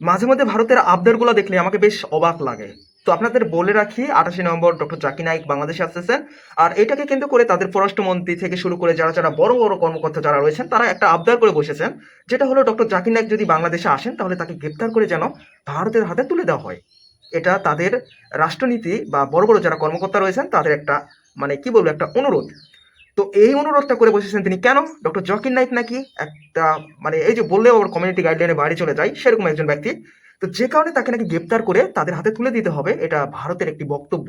মাঝে মধ্যে ভারতের আবদারগুলো দেখলে আমাকে বেশ অবাক লাগে। তো আপনাদের বলে রাখি, আঠাশে নভেম্বর ডক্টর জাকির নাইক বাংলাদেশে আসতেছেন। আর এটাকে কেন্দ্র করে তাদের পররাষ্ট্রমন্ত্রী থেকে শুরু করে যারা যারা বড় বড় কর্মকর্তা যারা রয়েছেন, তারা একটা আবদার করে বসেছেন। যেটা হলো, ডক্টর জাকি নাইক যদি বাংলাদেশে আসেন, তাহলে তাকে গ্রেপ্তার করে যেন ভারতের হাতে তুলে দেওয়া হয়। এটা তাদের রাষ্ট্রনীতি বা বড় বড় যারা কর্মকর্তা রয়েছেন, তাদের একটা মানে কি বলব, একটা অনুরোধ। তো এই অনুরোধটা করে বসেছেন তিনি। কেন? ডক্টর জাকির নাইক নাকি একটা মানে এই যে বললেও আবার কমিউনিটি গাইডলাইনে বাইরে চলে যায়, সেরকম একজন ব্যক্তি। তো যে কারণে তাকে নাকি গ্রেপ্তার করে তাদের হাতে তুলে দিতে হবে, এটা ভারতের একটি বক্তব্য।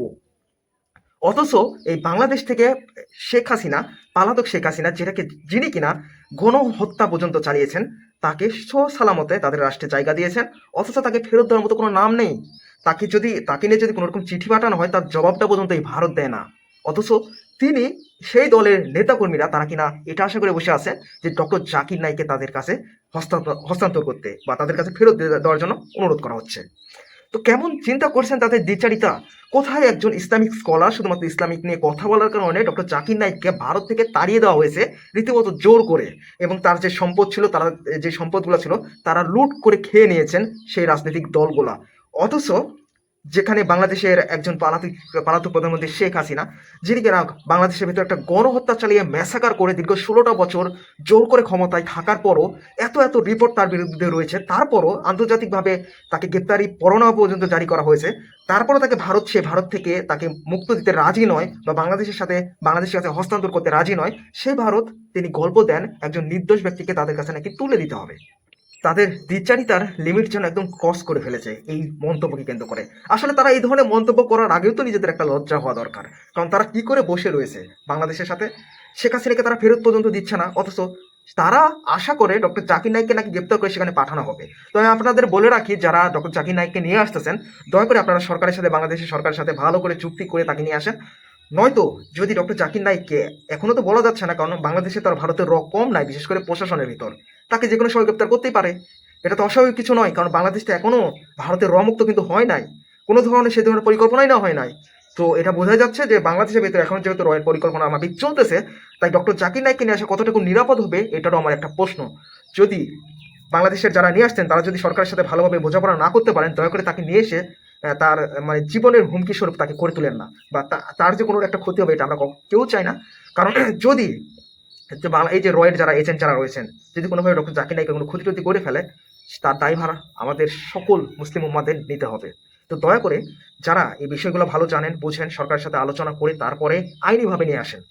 অথচ এই বাংলাদেশ থেকে শেখ হাসিনা, পালাতক শেখ হাসিনা, যেটাকে যিনি কিনা গণহত্যা পর্যন্ত চালিয়েছেন, তাকে সালামতে তাদের রাষ্ট্রে জায়গা দিয়েছেন। অথচ তাকে ফেরত দেওয়ার মতো কোনো নাম নেই। তাকে যদি, তাকে নিয়ে যদি কোনো রকম চিঠি পাঠানো হয়, তার জবাবটা পর্যন্ত এই ভারত দেয় না। অথচ তিনি সেই দলের নেতাকর্মীরা তারা কিনা এটা আশা করে বসে আছে যে ডক্টর জাকির নাইকে তাদের কাছে হস্তান্তর করতে বা তাদের কাছে ফেরত দেওয়ার জন্য অনুরোধ করা হচ্ছে। তো কেমন চিন্তা করছেন তাদের দ্বিচারিতা? কোথায় একজন ইসলামিক স্কলার শুধুমাত্র ইসলামিক নিয়ে কথা বলার কারণে ডক্টর জাকির নাইককে ভারত থেকে তাড়িয়ে দেওয়া হয়েছে রীতিমতো জোর করে এবং তার যে সম্পদ ছিল, তারা যে সম্পদগুলো ছিল, তারা লুট করে খেয়ে নিয়েছেন সেই রাজনৈতিক দলগুলা। অথচ যেখানে বাংলাদেশের একজন পালাতক পালাতক প্রধানমন্ত্রী শেখ হাসিনা, যিনি কিনা বাংলাদেশের ভিতরে একটা গণহত্যা চালিয়ে ম্যাসাকার করে দীর্ঘ ষোলোটা বছর জোর করে ক্ষমতায় থাকার পরও এত এত রিপোর্ট তার বিরুদ্ধে রয়েছে। তারপরও আন্তর্জাতিকভাবে তাকে গ্রেপ্তারি পরোনা পর্যন্ত জারি করা হয়েছে। তারপরও তাকে ভারত, সে ভারত থেকে তাকে মুক্ত দিতে রাজি নয় বা বাংলাদেশের সাথে, বাংলাদেশের কাছে হস্তান্তর করতে রাজি নয়, সে ভারত তিনি গল্প দেন একজন নির্দোষ ব্যক্তিকে তাদের কাছে নাকি তুলে দিতে হবে। তাদের দ্বিচারিতার লিমিট যেন একদম ক্রস করে ফেলেছে এই মন্তব্যকে কেন্দ্র করে। আসলে তারা এই ধরনের মন্তব্য করার আগেও তো নিজেদের একটা লজ্জা হওয়া দরকার। কারণ তারা কি করে বসে রয়েছে বাংলাদেশের সাথে? শেখ হাসিনাকে তারা ফেরত পর্যন্ত দিচ্ছে না, অথচ তারা আশা করে ডক্টর জাকির নাইককে নাকি গ্রেপ্তার করে সেখানে পাঠানো হবে। তো আমি আপনাদের বলে রাখি, যারা ডক্টর জাকির নাইককে নিয়ে আসতেছেন, দয়া করে আপনারা সরকারের সাথে, বাংলাদেশের সরকারের সাথে ভালো করে চুক্তি করে তাকে নিয়ে আসেন। নয়তো যদি ডক্টর জাকির নাইককে এখনও তো বলা যাচ্ছে না, কারণ বাংলাদেশে তার ভারতের র কম নাই, বিশেষ করে প্রশাসনের ভিতর। তাকে যে কোনো সময় গ্রেপ্তার করতেই পারে। এটা তো অস্বাভাবিক কিছু নয়, কারণ বাংলাদেশটা এখনও ভারতের রমুক্ত কিন্তু হয় নাই। কোনো ধরনের সে ধরনের পরিকল্পনাই না হয় নাই। তো এটা বোঝা যাচ্ছে যে বাংলাদেশের ভিতরে এখন যেহেতু রয়ের পরিকল্পনা মাফিক চলতেছে, তাই ডক্টর জাকির নাইককে নিয়ে আসা কতটুকু নিরাপদ হবে, এটারও আমার একটা প্রশ্ন। যদি বাংলাদেশের যারা নিয়ে আসছেন, তারা যদি সরকারের সাথে ভালোভাবে বোঝাপড়া না করতে পারেন, দয়া করে তাকে নিয়ে এসে তার মানে জীবনের হুমকি স্বরূপ তাকে করে তুলেন না। বা তা- তার যে কোনো একটা ক্ষতি হবে, এটা আমরা কেউ চাই না। কারণ, যদি যে বাংলা এই যে রয়ের যারা এজেন্ট যারা রয়েছেন, যদি কোনোভাবে ডক্টর জাকির নাইকে কোনো ক্ষতি করে ফেলে, তার দায়ভার আমাদের সকল মুসলিম উম্মাদের নিতে হবে। তো দয়া করে যারা এই বিষয়গুলো ভালো জানেন, বুঝেন, সরকারের সাথে আলোচনা করে তারপরে আইনিভাবে নিয়ে আসেন।